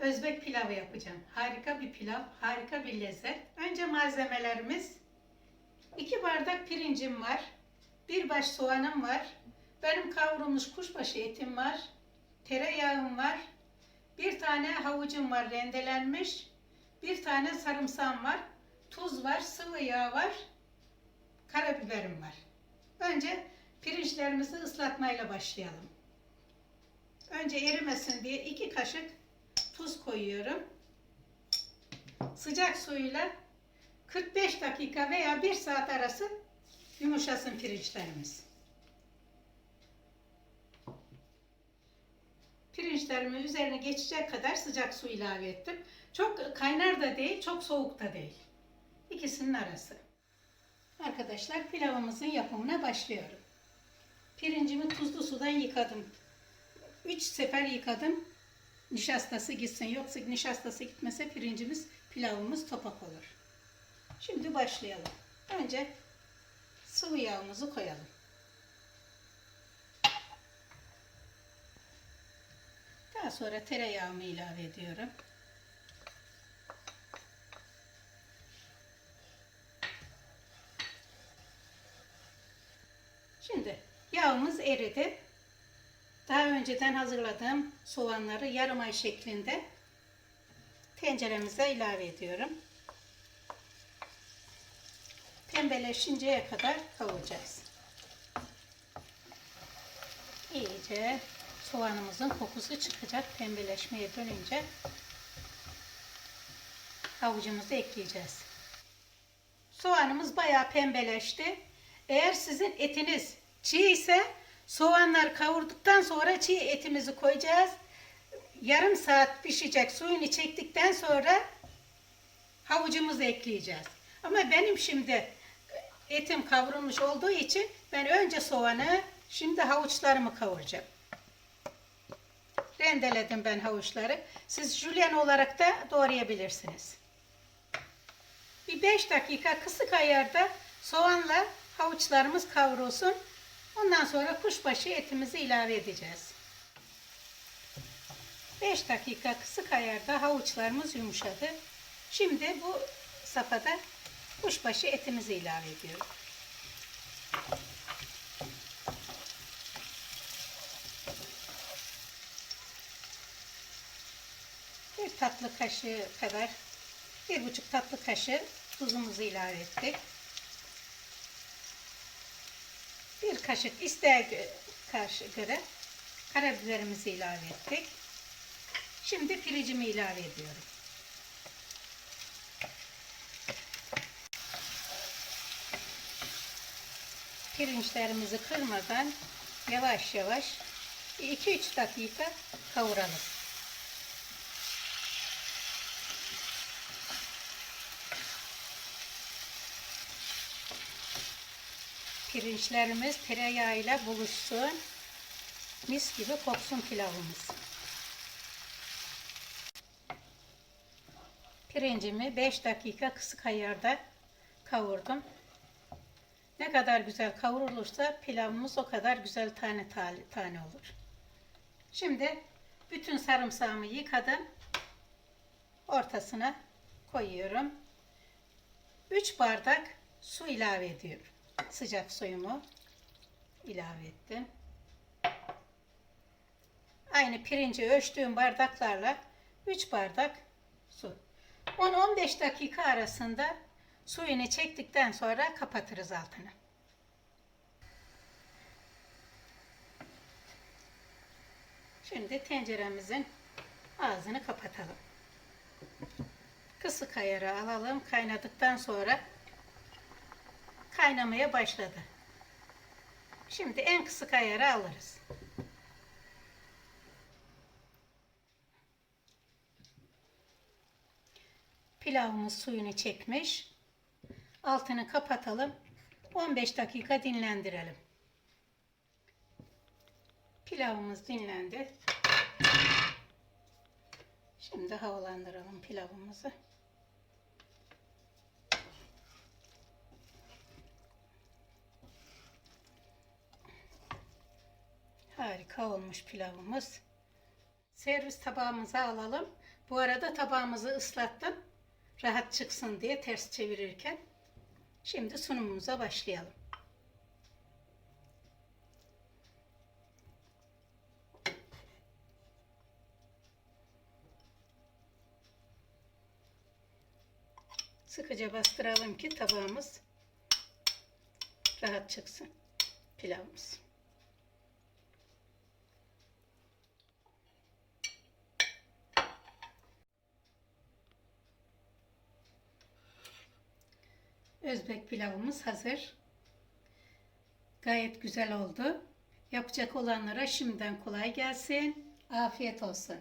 Özbek pilavı yapacağım. Harika bir pilav, harika bir lezzet. Önce malzemelerimiz. 2 bardak pirincim var. Bir baş soğanım var. Benim kavrulmuş kuşbaşı etim var. Tereyağım var. Bir tane havucum var rendelenmiş. Bir tane sarımsağım var. Tuz var, sıvı yağ var. Karabiberim var. Önce pirinçlerimizi ıslatmayla başlayalım. Önce erimesin diye iki kaşık tuz koyuyorum. Sıcak suyla 45 dakika veya 1 saat arası yumuşasın pirinçlerimiz. Pirinçlerimi üzerine geçecek kadar sıcak su ilave ettim. Çok kaynar da değil, çok soğuk da değil. İkisinin arası. Arkadaşlar pilavımızın yapımına başlıyorum. Pirincimi tuzlu sudan yıkadım. 3 sefer yıkadım. Nişastası gitsin. Yoksa nişastası gitmese pirincimiz, pilavımız topak olur. Şimdi başlayalım. Önce sıvı yağımızı koyalım. Daha sonra tereyağımı ilave ediyorum. Şimdi yağımız eridi. Daha önceden hazırladığım soğanları yarım ay şeklinde tenceremize ilave ediyorum. Pembeleşinceye kadar kavuracağız. İyice soğanımızın kokusu çıkacak. Pembeleşmeye dönünce havucumuzu ekleyeceğiz. Soğanımız bayağı pembeleşti. Eğer sizin etiniz çiğ ise soğanlar kavurduktan sonra çiğ etimizi koyacağız. Yarım saat pişecek. Suyunu çektikten sonra havucumuzu ekleyeceğiz. Ama benim şimdi etim kavrulmuş olduğu için ben önce soğanı, şimdi havuçlarımı kavuracağım. Rendeledim ben havuçları. Siz jülyen olarak da doğrayabilirsiniz. Bir 5 dakika kısık ayarda soğanla havuçlarımız kavrulsun. Ondan sonra kuşbaşı etimizi ilave edeceğiz. 5 dakika kısık ayarda havuçlarımız yumuşadı. Şimdi bu safhada kuşbaşı etimizi ilave ediyorum. Bir tatlı kaşığı kadar, bir buçuk tatlı kaşığı tuzumuzu ilave ettik. Bir kaşık isteğe göre karabiberimizi ilave ettik. Şimdi pirincimi ilave ediyorum. Pirinçlerimizi kırmadan yavaş yavaş 2-3 dakika kavuralım. Pirinçlerimiz tereyağıyla buluşsun. Mis gibi koksun pilavımız. Pirincimi 5 dakika kısık ayarda kavurdum. Ne kadar güzel kavrulursa pilavımız o kadar güzel tane tane, olur. Şimdi bütün sarımsağımı yıkadım. Ortasına koyuyorum. 3 bardak su ilave ediyorum. Sıcak suyumu ilave ettim. Aynı pirinci ölçtüğüm bardaklarla 3 bardak su. 10-15 dakika arasında suyunu çektikten sonra kapatırız altını. Şimdi tenceremizin ağzını kapatalım. Kısık ayarı alalım. Kaynadıktan sonra kaynamaya başladı. Şimdi en kısık ayarı alırız. Pilavımız suyunu çekmiş. Altını kapatalım. 15 dakika dinlendirelim. Pilavımız dinlendi. Şimdi havalandıralım pilavımızı. Harika olmuş pilavımız. Servis tabağımıza alalım. Bu arada tabağımızı ıslattım. Rahat çıksın diye ters çevirirken. Şimdi sunumumuza başlayalım. Sıkıca bastıralım ki tabağımız rahat çıksın pilavımız. Özbek pilavımız hazır. Gayet güzel oldu. Yapacak olanlara şimdiden kolay gelsin. Afiyet olsun.